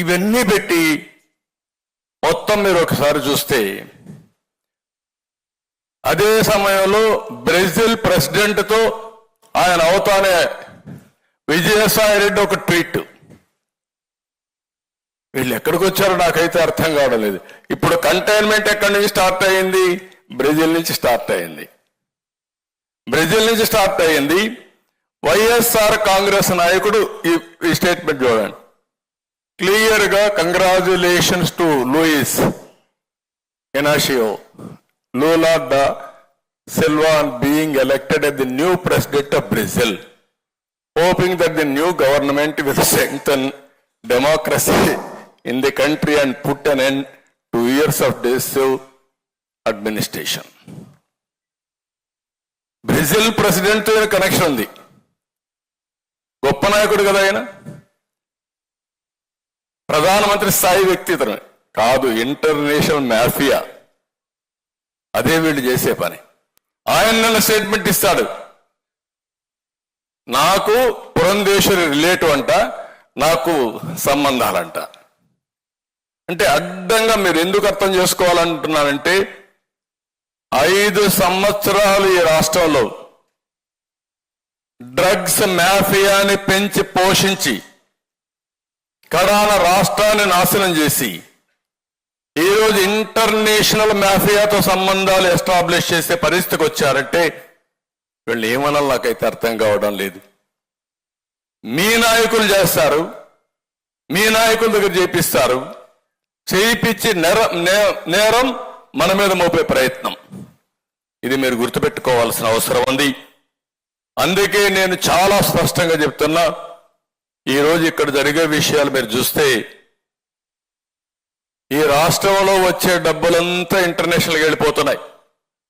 ఇవన్నీ పెట్టి మొత్తం మీరు ఒకసారి చూస్తే అదే సమయంలో బ్రెజిల్ ప్రెసిడెంట్తో ఆయన అవుతానే విజయసాయి రెడ్డి ఒక ట్వీట్. వీళ్ళు ఎక్కడికి వచ్చారో నాకైతే అర్థం కావడం లేదు. ఇప్పుడు కంటైన్మెంట్ ఎక్కడి నుంచి స్టార్ట్ అయ్యింది బ్రెజిల్ నుంచి స్టార్ట్ అయ్యింది బ్రెజిల్ నుంచి స్టార్ట్ అయ్యింది వైఎస్ఆర్ కాంగ్రెస్ నాయకుడు ఈ ఈ స్టేట్మెంట్ చూడండి. క్లియర్గా congratulations to Luiz Inacio Lula da Silva being elected as the new president of Brazil, hoping that the new government will strengthen democracy in the country and put an end to years of decisive administration. Brazil ప్రెసిడెంట్తో connection ఉంది గొప్ప నాయకుడు కదా ఆయన ప్రధానమంత్రి స్థాయి వ్యక్తి ఇతను. కాదు ఇంటర్నేషనల్ మాఫియా. అదే వీళ్ళు చేసే పని. ఆయన నిన్న స్టేట్మెంట్ ఇస్తాడు. నాకు పురంధేశ్వరి రిలేటివ్ అంట నాకు సంబంధాలంట. అంటే అడ్డంగా మీరు ఎందుకు అర్థం చేసుకోవాలంటున్నానంటే ఐదు సంవత్సరాలు ఈ రాష్ట్రంలో డ్రగ్స్ మాఫియాని పెంచి పోషించి కడాన రాష్ట్రాన్ని నాశనం చేసి ఈరోజు ఇంటర్నేషనల్ మాఫియాతో సంబంధాలు ఎస్టాబ్లిష్ చేసే పరిస్థితికి వచ్చారంటే వీళ్ళు ఏమనాలి నాకైతే అర్థం కావడం లేదు. మీ నాయకులు చేస్తారు మీ నాయకుల దగ్గర చేపిస్తారు చేయించి నేరం నే- నేరం మన మీద మోపే ప్రయత్నం. ఇది మీరు గుర్తుపెట్టుకోవాల్సిన అవసరం ఉంది. అందుకే నేను చాలా స్పష్టంగా చెప్తున్నా ఈరోజు ఇక్కడ జరిగే విషయాలు మీరు చూస్తే ఈ రాష్ట్రంలో వచ్చే డబ్బులంతా ఇంటర్నేషనల్కి వెళ్ళిపోతున్నాయి.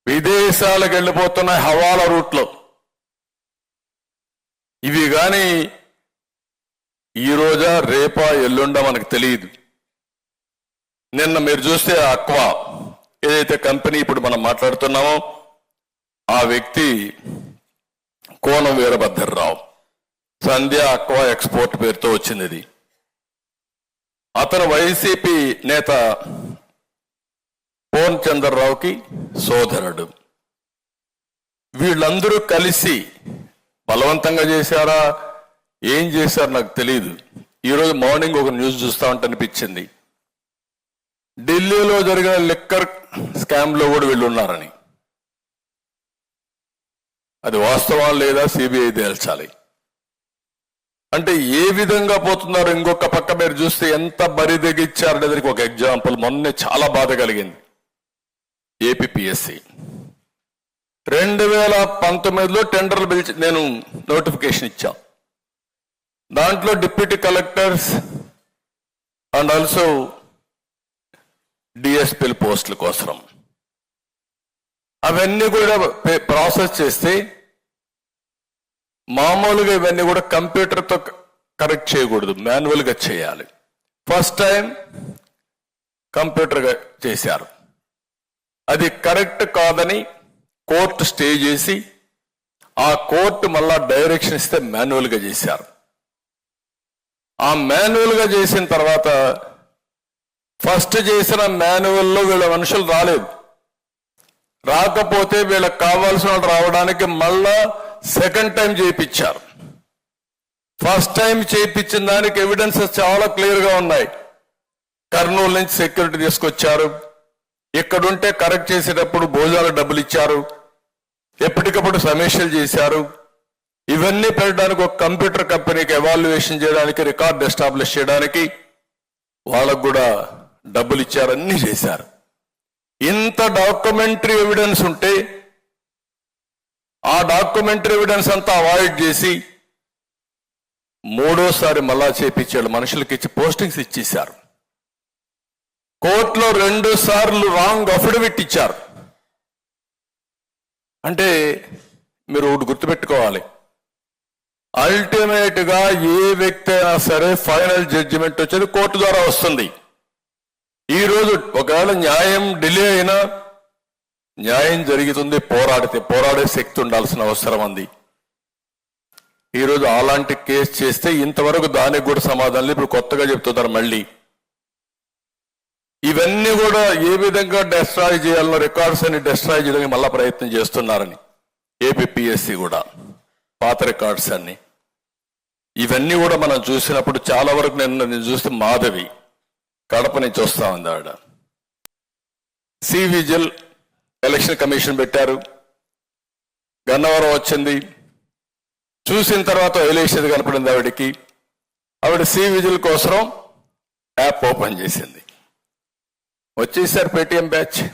విదేశాలకు వెళ్ళిపోతున్నాయి హవాలా రూట్లో. ఇవి కానీ ఈ రోజా రేపా ఎల్లుండా మనకు తెలియదు. నిన్న మీరు చూస్తే అక్వా ఏదైతే కంపెనీ ఇప్పుడు మనం మాట్లాడుతున్నామో ఆ వ్యక్తి కోనం వీరభద్రరావు సంధ్య అక్వా ఎక్స్పోర్ట్ పేరుతో వచ్చింది ఇది అతను వైసీపీ నేత పోన్ చంద్రరావుకి సోదరుడు. వీళ్ళందరూ కలిసి బలవంతంగా చేశారా? ఏం చేశారు నాకు తెలియదు ఈరోజు మార్నింగ్ ఒక న్యూస్ చూస్తా ఉంటే అనిపించింది. ఢిల్లీలో జరిగిన లిక్కర్ స్కామ్లో కూడా వీళ్ళు ఉన్నారని. అది వాస్తవం లేదా? సిబిఐ తేల్చాలి. అంటే ఏ విధంగా పోతున్నారు? ఇంకొక పక్క మీరు చూస్తే ఎంత బరి తెగిచ్చారనేది ఒక ఎగ్జాంపుల్. మొన్నే చాలా బాధ కలిగింది. ఏపీఎస్సి రెండు వేల పంతొమ్మిదిలో టెండర్లు పిలిచి నేను నోటిఫికేషన్ ఇచ్చా. దాంట్లో డిప్యూటీ కలెక్టర్స్ అండ్ ఆల్సో డిఎస్పీల పోస్టుల కోసం అవన్నీ కూడా ప్రాసెస్ చేస్తే మామూలుగా ఇవన్నీ కూడా కంప్యూటర్తో కరెక్ట్ చేయకూడదు మాన్యువల్గా చేయాలి. ఫస్ట్ టైం కంప్యూటర్గా చేశారు. అది కరెక్ట్ కాదని కోర్టు స్టే చేసి ఆ కోర్టు మళ్ళా డైరెక్షన్ ఇస్తే మాన్యువల్గా చేశారు. ఆ మాన్యువల్గా చేసిన తర్వాత ఫస్ట్ చేసిన మాన్యువల్లో వీళ్ళ మనుషులు రాలేదు. రాకపోతే వీళ్ళకి కావాల్సిన వాళ్ళు రావడానికి మళ్ళా సెకండ్ టైం చేయించారు ఫస్ట్ టైం చేయించిన దానికి ఎవిడెన్సెస్ చాలా క్లియర్గా ఉన్నాయి. కర్నూలు నుంచి సెక్యూరిటీ తీసుకొచ్చారు. ఇక్కడుంటే కరెక్ట్ చేసేటప్పుడు భోజనాలు డబ్బులు ఇచ్చారు. ఎప్పటికప్పుడు సమీక్షలు చేశారు. ఇవన్నీ పెట్టడానికి ఒక కంప్యూటర్ కంపెనీకి ఎవాల్యుయేషన్ చేయడానికి రికార్డ్ ఎస్టాబ్లిష్ చేయడానికి వాళ్ళకు కూడా డబ్బులు ఇచ్చారు అన్ని చేశారు. ఇంత డాక్యుమెంటరీ ఎవిడెన్స్ ఉంటే ఆ డాక్యుమెంటరీ ఎవిడెన్స్ అంతా అవాయిడ్ చేసి మూడోసారి మళ్ళా చేపించాడు. మనుషులకి ఇచ్చి పోస్టింగ్స్ ఇచ్చేశారు. కోర్టులో రెండు సార్లు రాంగ్ అఫిడవిట్ ఇచ్చారు. అంటే మీరు ఒకటి గుర్తుపెట్టుకోవాలి. అల్టిమేట్గా ఏ వ్యక్తి అయినా సరే ఫైనల్ జడ్జిమెంట్ వచ్చేది కోర్టు ద్వారా వస్తుంది. ఈ రోజు ఒకవేళ న్యాయం డిలే అయినా న్యాయం జరుగుతుంది పోరాడితే పోరాడే శక్తి ఉండాల్సిన అవసరం ఉంది ఈరోజు అలాంటి కేసు చేస్తే ఇంతవరకు దానికి కూడా సమాధానం లేదు. ఇప్పుడు కొత్తగా చెప్తున్నారు మళ్ళీ. ఇవన్నీ కూడా ఏ విధంగా డెస్ట్రాయ్ చేయాలో రికార్డ్స్ అన్ని డెస్ట్రాయ్ చేయడానికి మళ్ళా ప్రయత్నం చేస్తున్నారని. ఏపీఎస్సి కూడా పాత రికార్డ్స్ అన్ని. ఇవన్నీ కూడా మనం చూసినప్పుడు చాలా వరకు నేను నేను చూస్తే మాధవి కడప నుంచి వస్తా ఉంది ఆవిడ సివిజిల్ ఎలక్షన్ కమిషన్ పెట్టారు. గన్నవరం వచ్చింది. చూసిన తర్వాత వదిలేసేది కనపడింది ఆవిడకి. ఆవిడ సి విజిల్ కోసం యాప్ ఓపెన్ చేసింది. వచ్చేసారు పేటిఎం బ్యాచ్.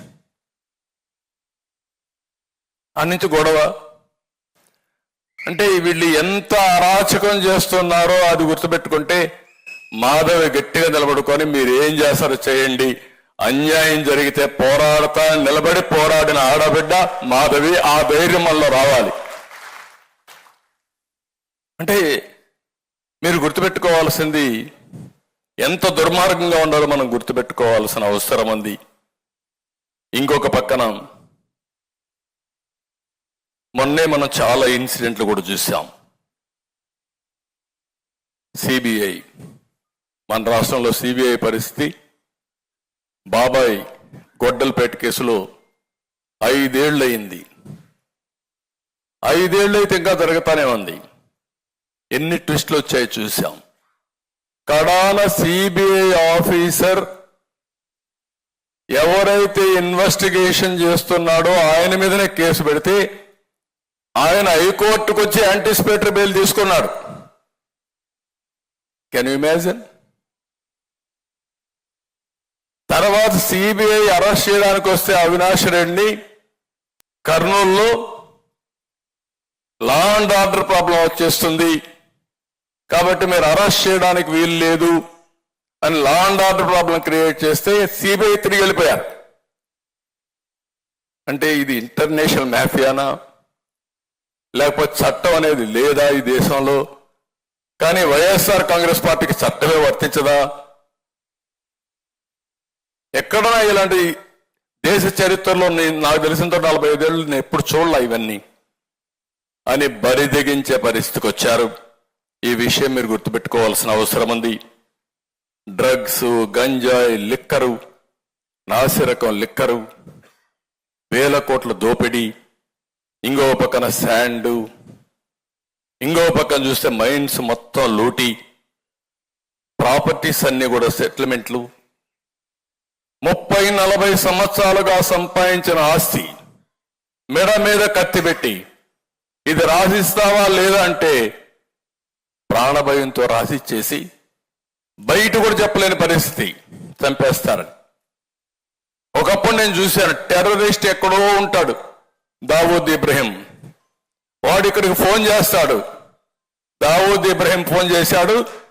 నుంచి గొడవ. అంటే వీళ్ళు ఎంత అరాచకం చేస్తున్నారో అది గుర్తుపెట్టుకుంటే మాధవి గట్టిగా నిలబడుకొని మీరు ఏం చేస్తారో చేయండి. అన్యాయం జరిగితే పోరాడతా నిలబడి పోరాడిన ఆడబిడ్డ మాధవి ఆ ధైర్యం మనలో రావాలి. అంటే మీరు గుర్తుపెట్టుకోవాల్సింది ఎంత దుర్మార్గంగా ఉండాలో మనం గుర్తుపెట్టుకోవాల్సిన అవసరం ఉంది. ఇంకొక పక్కన మొన్నే మనం చాలా ఇన్సిడెంట్లు కూడా చూసాం సిబిఐ. మన రాష్ట్రంలో సిబిఐ పరిస్థితి బాబాయ్ గొడ్డలపేట కేసులో ఐదేళ్ళు అయింది ఐదేళ్ళు అయితే ఇంకా జరుగుతానే ఉంది. ఎన్ని ట్విస్టులు వచ్చాయో చూసాం కడాల సిబిఐ ఆఫీసర్ ఎవరైతే ఇన్వెస్టిగేషన్ చేస్తున్నాడో ఆయన మీదనే కేసు పెడితే ఆయన హైకోర్టుకు వచ్చి యాంటిసిపేటరీ బెయిల్ తీసుకున్నాడు. కెన్ యూ ఇమాజిన్ తర్వాత సిబిఐ అరెస్ట్ చేయడానికి వస్తే అవినాష్ రెడ్డిని కర్నూలులో లా అండ్ ఆర్డర్ ప్రాబ్లం వచ్చేస్తుంది. కాబట్టి మీరు అరెస్ట్ చేయడానికి వీలు లేదు అని law and order problem create చేస్తే సిబిఐ తిరిగి వెళ్ళిపోయారు. అంటే ఇది ఇంటర్నేషనల్ మాఫియానా లేకపోతే చట్టం అనేది లేదా ఈ దేశంలో? కానీ వైఎస్ఆర్ కాంగ్రెస్ పార్టీకి చట్టమే వర్తించదా? ఎక్కడన్నా ఇలాంటి దేశ చరిత్రలో నేను- నాకు తెలిసినంత నలభై ఐదేళ్ళు నేను ఎప్పుడు చూడలే ఇవన్నీ. అని బరిదిగించే పరిస్థితికి వచ్చారు. ఈ విషయం మీరు గుర్తుపెట్టుకోవాల్సిన అవసరం ఉంది. డ్రగ్స్ గంజాయి లిక్కరు నాసిరకం లిక్కరు వేల కోట్ల దోపిడీ ఇంకో పక్కన శాండ్ ఇంకో పక్కన చూస్తే మైండ్స్ మొత్తం లూటీ. ప్రాపర్టీస్ అన్నీ కూడా సెటిల్మెంట్లు. ముప్పై నలభై సంవత్సరాలుగా సంపాదించిన ఆస్తి మెడ మీద కత్తి పెట్టి ఇది రాసిస్తావా లేదా అంటే ప్రాణభయంతో రాసిచ్చేసి బయట కూడా చెప్పలేని పరిస్థితి చంపేస్తారని. ఒకప్పుడు నేను చూశాను టెర్రరిస్ట్ ఎక్కడో ఉంటాడు దావూద్ ఇబ్రహీం. వాడు ఇక్కడికి ఫోన్ చేస్తాడు. దావూద్ ఇబ్రహీం ఫోన్ చేశాడు